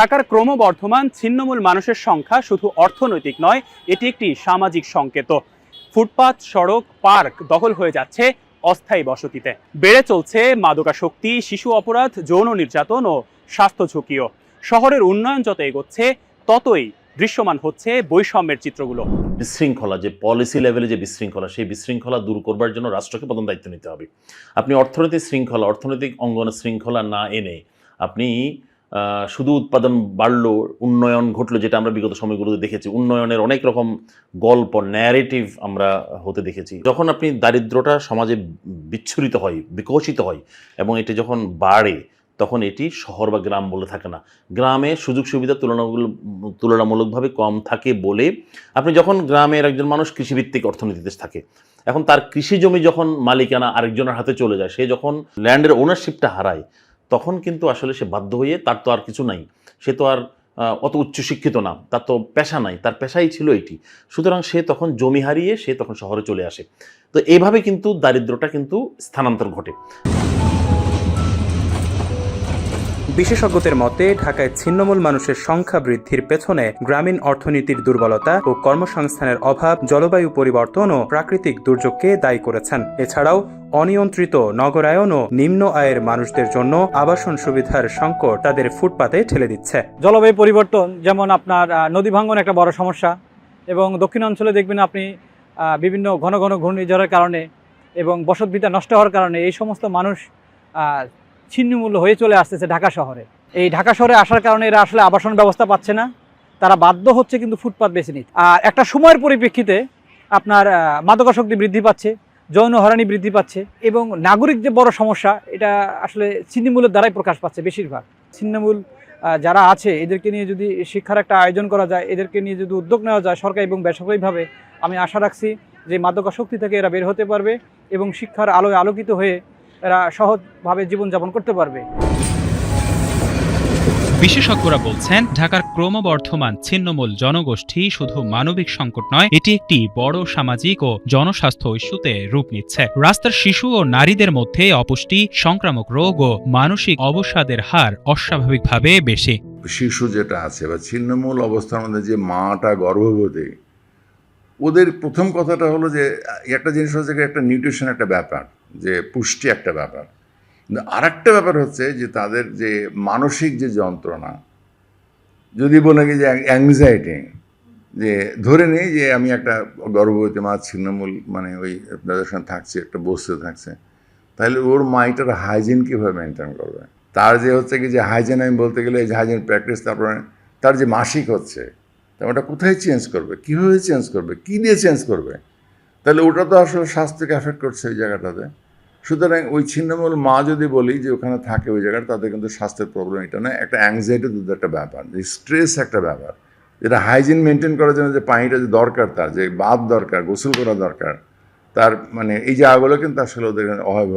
ঢাকার ক্রমবর্ধমান ছিন্নমূল মানুষের সংখ্যা শুধু অর্থনৈতিক নয়, এটি একটি সামাজিক সংকেত। ফুটপাত, সড়ক, পার্ক দখল হয়ে যাচ্ছে অস্থায়ী বসতিতে। বেড়ে চলছে মাদকাসক্তি, শিশু অপরাধ, যৌন নির্যাতন ও স্বাস্থ্য ঝুঁকিও। শহরের উন্নয়ন যত এগোচ্ছে, ততই দৃশ্যমান হচ্ছে বৈষম্যের চিত্রগুলো। বিশৃঙ্খলা, যে পলিসি লেভেলে যে বিশৃঙ্খলা, সেই বিশৃঙ্খলা দূর করবার জন্য রাষ্ট্রকে প্রথম দায়িত্ব নিতে হবে। আপনি অর্থনৈতিক শৃঙ্খলা, অর্থনৈতিক অঙ্গনে শৃঙ্খলা না এনে আপনি শুধু উৎপাদন বাড়লো, উন্নয়ন ঘটলো, যেটা আমরা বিগত সময়গুলোতে দেখেছি। উন্নয়নের অনেক রকম গল্প ন্যারেটিভ আমরা হতে দেখেছি। যখন আপনি দারিদ্রটা সমাজে বিচ্ছুরিত হয়, বিকশিত হয়, এবং এটি যখন বাড়ে, তখন এটি শহর বা গ্রাম বলে থাকে না। গ্রামে সুযোগ সুবিধা তুলনামূলক তুলনামূলকভাবে কম থাকে বলে আপনি যখন গ্রামের একজন মানুষ কৃষিভিত্তিক অর্থনীতিতে থাকে, এখন তার কৃষি জমি যখন মালিকানা আরেকজনের হাতে চলে যায়, সে যখন ল্যান্ডের ওনারশিপটা হারায় তখন কিন্তু আসলে সে বাধ্য হয়ে তার তো আর কিছু নাই। সে তো আর অত উচ্চশিক্ষিত না, তার তো পেশা নাই, তার পেশাই ছিল এটি। সুতরাং সে তখন জমি হারিয়ে সে তখন শহরে চলে আসে। তো এইভাবে কিন্তু দারিদ্রটা কিন্তু স্থানান্তর ঘটে। বিশেষজ্ঞদের মতে, ঢাকায় ছিন্নমূল মানুষের সংখ্যা বৃদ্ধির পেছনে গ্রামীণ অর্থনীতির দুর্বলতা ও কর্মসংস্থানের অভাব, জলবায়ু পরিবর্তন ও প্রাকৃতিক দুর্যোগকে দায়ী করেছেন। এছাড়াও, অনিয়ন্ত্রিত নগরায়ন ও নিম্ন আয়ের মানুষদের জন্য আবাসন সুবিধার সংকট তাদের ফুটপাতে ঠেলে দিচ্ছে। জলবায়ু পরিবর্তন যেমন আপনার নদী ভাঙ্গন একটা বড় সমস্যা এবং দক্ষিণ অঞ্চলে দেখবেন আপনি বিভিন্ন ঘন ঘন ঘূর্ণিঝড়ের কারণে এবং বসতভিটা নষ্ট হওয়ার কারণে এই সমস্ত মানুষ ছিন্নমূল্য হয়ে চলে আসতেছে ঢাকা শহরে। এই ঢাকা শহরে আসার কারণে এরা আসলে আবাসন ব্যবস্থা পাচ্ছে না। তারা বাধ্য হচ্ছে কিন্তু ফুটপাত বেছে নিতে। আর একটা সময়ের পরিপ্রেক্ষিতে আপনার আহ, মাদকাসক্তি বৃদ্ধি পাচ্ছে যৌন হরানি বৃদ্ধি পাচ্ছে এবং নাগরিক যে বড় সমস্যা এটা আসলে ছিন্নমূলের দ্বারাই প্রকাশ পাচ্ছে বেশিরভাগ। ছিন্নমূল যারা আছে এদেরকে নিয়ে যদি শিক্ষার একটা আয়োজন করা যায় এদেরকে নিয়ে যদি উদ্যোগ নেওয়া যায় সরকারি এবং বেসরকারিভাবে আমি আশা রাখছি যে মাদকাসক্তি থেকে এরা বের হতে পারবে এবং শিক্ষার আলোয় আলোকিত হয়ে এরা সহজভাবে জীবনযাপন করতে পারবে। বিশেষজ্ঞরা বলছেন ঢাকার ক্রমবর্ধমান ছিন্নমূল জনগোষ্ঠী শুধু মানবিক সংকট নয় এটি একটি বড় সামাজিক ও জনস্বাস্থ্য ইস্যুতে রূপ নিচ্ছে। রাস্তার শিশু ও নারীদের মধ্যে অপুষ্টি সংক্রামক রোগ ও মানসিক অবসাদের হার অস্বাভাবিকভাবে বেশি। শিশু যেটা আছে বা ছিন্নমূল অবস্থার মধ্যে যে মাটা গর্ভবতী ওদের প্রথম কথাটা হলো যে একটা জিনিস হচ্ছে একটা নিউট্রিশন একটা ব্যাপার। যে পুষ্টি একটা ব্যাপার। কিন্তু আরেকটা ব্যাপার হচ্ছে যে তাদের যে মানসিক যে যন্ত্রণা, যদি বলে যে অ্যাংজাইটি যে ধরে নিই যে আমি একটা গর্ভবতী মা, ছিন্নমূল মানে ওই তাদের সঙ্গে থাকছে, একটা বসতে থাকছে, তাহলে ওর মাইটার হাইজিন কীভাবে মেনটেন করবে? তার যে হচ্ছে কি যে হাইজিন আমি বলতে গেলে এই যে হাইজিন প্র্যাকটিস তারপরে তার যে মাসিক হচ্ছে তা ওটা কোথায় চেঞ্জ করবে? কীভাবে চেঞ্জ করবে? কী দিয়ে চেঞ্জ করবে? তাহলে ওটা তো আসলে স্বাস্থ্যকে অ্যাফেক্ট করছে ওই জায়গাটাতে। সুতরাং ওই ছিন্নমূল মা যদি বলি যে ওখানে থাকে ওই জায়গাটা তাদের কিন্তু স্বাস্থ্যের প্রবলেম এটা না একটা অ্যাংজাইটি দুধ একটা ব্যাপার, যে স্ট্রেস একটা ব্যাপার। যেটা হাইজিন মেনটেন করার জন্য যে পানিটা যে দরকার তার, যে বাদ দরকার, গোসল করা দরকার, তার মানে এই জায়গাগুলো কিন্তু আসলে ওদের অভাব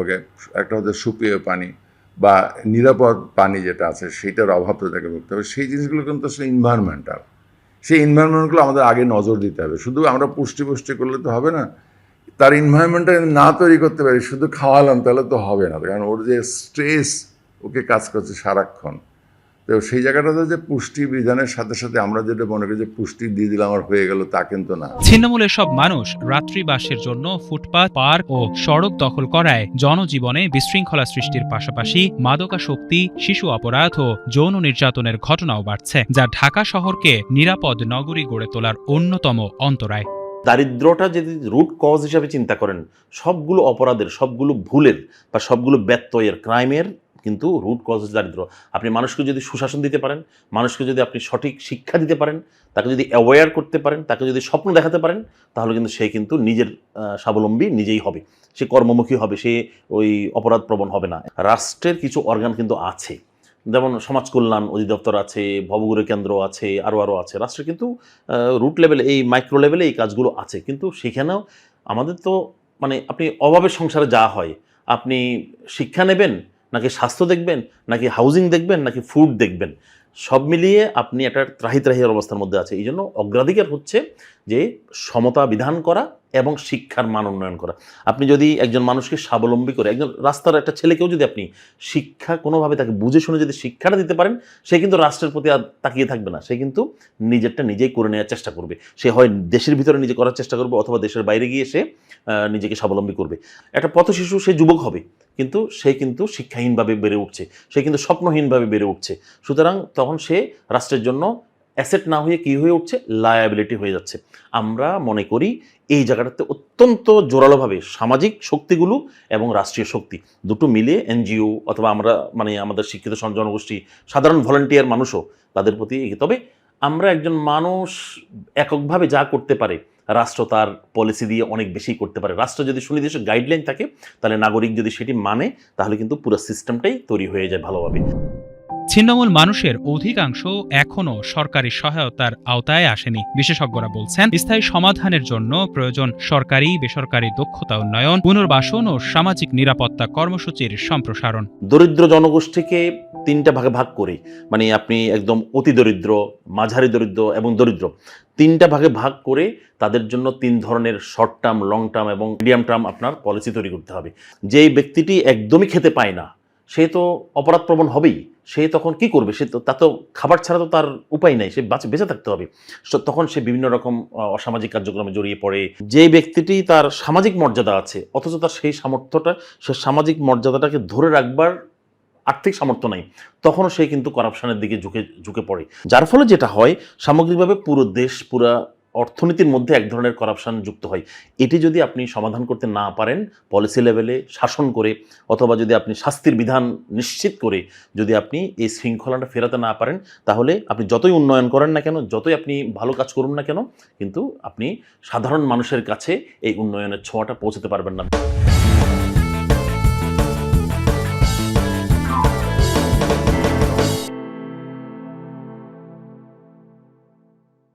একটা হচ্ছে সুপেয় পানি বা নিরাপদ পানি যেটা আছে, সেটার অভাব তো তাকে ভুগতে হবে। সেই জিনিসগুলো কিন্তু আসলে ইনভায়রনমেন্টাল সেই এনভায়রনমেন্টগুলো আমাদের আগে নজর দিতে হবে। শুধু আমরা পুষ্টি পুষ্টি করলে তো হবে না, তার এনভায়রনমেন্টটা না তৈরি করতে পারি, শুধু খাওয়ালাম তাহলে তো হবে না। কারণ ওর যে স্ট্রেস ওকে কাজ করছে সারাক্ষণ। তো সেই জায়গাটাতে যে পুষ্টি বিধানের সাথে সাথে আমরা যেটা মনে করি যে পুষ্টি দিয়ে দিলে আমার হয়ে গেল তা কিন্তু না। ছিন্নমূলের সব মানুষ রাত্রিবাসের জন্য ফুটপাত পার্ক ও সড়ক দখল করায় জনজীবনে বিশৃঙ্খলা সৃষ্টির পাশাপাশি মাদকাসক্তি শিশু অপরাধ ও যৌন নির্যাতনের ঘটনাও বাড়ছে যা ঢাকা শহরকে নিরাপদ নগরী গড়ে তোলার অন্যতম অন্তরায়। দারিদ্রটা যদি রুট কজ হিসাবে চিন্তা করেন সবগুলো অপরাধের সবগুলো ভুলের বা সবগুলো ব্যত্যয়ের ক্রাইমের কিন্তু রুট কজ হচ্ছে দারিদ্র। আপনি মানুষকে যদি সুশাসন দিতে পারেন, মানুষকে যদি আপনি সঠিক শিক্ষা দিতে পারেন, তাকে যদি অ্যাওয়্যার করতে পারেন, তাকে যদি স্বপ্ন দেখাতে পারেন, তাহলে কিন্তু সে কিন্তু নিজের স্বাবলম্বী নিজেই হবে। সে কর্মমুখী হবে, সে ওই অপরাধ প্রবণ হবে না। রাষ্ট্রের কিছু অর্গান কিন্তু আছে। যেমন সমাজ কল্যাণ অধিদপ্তর আছে ভবগুরু কেন্দ্র আছে আরও আরও আছে। রাষ্ট্রের কিন্তু রুট লেভেলে এই মাইক্রো লেভেলে এই কাজগুলো আছে। কিন্তু সেখানেও আমাদের তো মানে আপনি অভাবের সংসারে যা হয়, আপনি শিক্ষা নেবেন নাকি স্বাস্থ্য দেখবেন, নাকি হাউজিং দেখবেন, নাকি ফুড দেখবেন। সব মিলিয়ে আপনি একটা ত্রাহি ত্রাহির অবস্থার মধ্যে আছে। এই জন্য অগ্রাধিকার হচ্ছে যে সমতা বিধান করা এবং শিক্ষার মান উন্নয়ন করা। আপনি যদি একজন মানুষকে স্বাবলম্বী করে, একজন রাস্তার একটা ছেলেকেও যদি আপনি শিক্ষা কোনোভাবে তাকে বুঝে শুনে যদি শিক্ষাটা দিতে পারেন, সে কিন্তু রাষ্ট্রের প্রতি আর তাকিয়ে থাকবে না। সে কিন্তু নিজেরটা নিজেই করে নেওয়ার চেষ্টা করবে। সে হয় দেশের ভিতরে নিজে করার চেষ্টা করবে অথবা দেশের বাইরে গিয়ে সে নিজেকে স্বাবলম্বী করবে। একটা পথ শিশু সে যুবক হবে, কিন্তু সে কিন্তু শিক্ষাহীনভাবে বেড়ে উঠছে। সে কিন্তু স্বপ্নহীনভাবে বেড়ে উঠছে। সুতরাং তখন সে রাষ্ট্রের জন্য অ্যাসেট না হয়ে কী হয়ে উঠছে? লায়াবিলিটি হয়ে যাচ্ছে। আমরা মনে করি এই জায়গাটাতে অত্যন্ত জোরালোভাবে সামাজিক শক্তিগুলো এবং রাষ্ট্রীয় শক্তি দুটো মিলে এনজিও অথবা আমরা মানে আমাদের শিক্ষিত জন- জনগোষ্ঠী, সাধারণ ভলান্টিয়ার মানুষও তাদের প্রতি তবে আমরা একজন মানুষ এককভাবে যা করতে পারে, রাষ্ট্র তার পলিসি দিয়ে অনেক বেশি করতে পারে। রাষ্ট্র যদি সুনির্দিষ্ট গাইডলাইন থাকে, তাহলে নাগরিক যদি সেটি মানে তাহলে কিন্তু পুরো সিস্টেমটাই তৈরি হয়ে যায় ভালোভাবে। ছিন্নমূল মানুষের অধিকাংশ এখনও সরকারি সহায়তার আওতায় আসেনি। বিশেষজ্ঞরা বলছেন, স্থায়ী সমাধানের জন্য প্রয়োজন সরকারি, বেসরকারি দক্ষতা উন্নয়ন, পুনর্বাসন ও সামাজিক নিরাপত্তা কর্মসূচির সম্প্রসারণ। দরিদ্র জনগোষ্ঠীকে তিনটা ভাগে ভাগ করে। মানে আপনি একদম অতি দরিদ্র, মাঝারি দরিদ্র এবং দরিদ্র। তিনটা ভাগে ভাগ করে তাদের জন্য তিন ধরনের শর্ট টার্ম, লং টার্ম এবং মিডিয়াম টার্ম আপনার পলিসি তৈরি করতে হবে। যেই ব্যক্তিটি একদমই খেতে পায় না সে তো অপরাধপ্রবণ হবেই। সে তখন কি করবে? সে তো তা তো খাবার ছাড়া তো তার উপায় নাই। সে বাঁচে, বেঁচে থাকতে হবে। তখন সে বিভিন্ন রকম অসামাজিক কার্যক্রমে জড়িয়ে পড়ে। যে ব্যক্তিটি তার সামাজিক মর্যাদা আছে, অথচ তার সেই সামর্থ্যটা, সে সামাজিক মর্যাদাটাকে ধরে রাখবার আর্থিক সামর্থ্য নাই, তখনও সে কিন্তু করাপশনের দিকে ঝুঁকে ঝুঁকে পড়ে। যার ফলে যেটা হয়, সামগ্রিকভাবে পুরো দেশ, পুরা অর্থনীতির মধ্যে এক ধরনের করাপশান যুক্ত হয়। এটি যদি আপনি সমাধান করতে না পারেন পলিসি লেভেলে শাসন করে, অথবা যদি আপনি শাস্তির বিধান নিশ্চিত করে যদি আপনি এই শৃঙ্খলাটা ফেরাতে না পারেন, তাহলে আপনি যতই উন্নয়ন করেন না কেন, যতই আপনি ভালো কাজ করুন না কেন, কিন্তু আপনি সাধারণ মানুষের কাছে এই উন্নয়নের ছোঁয়াটা পৌঁছতে পারবেন না।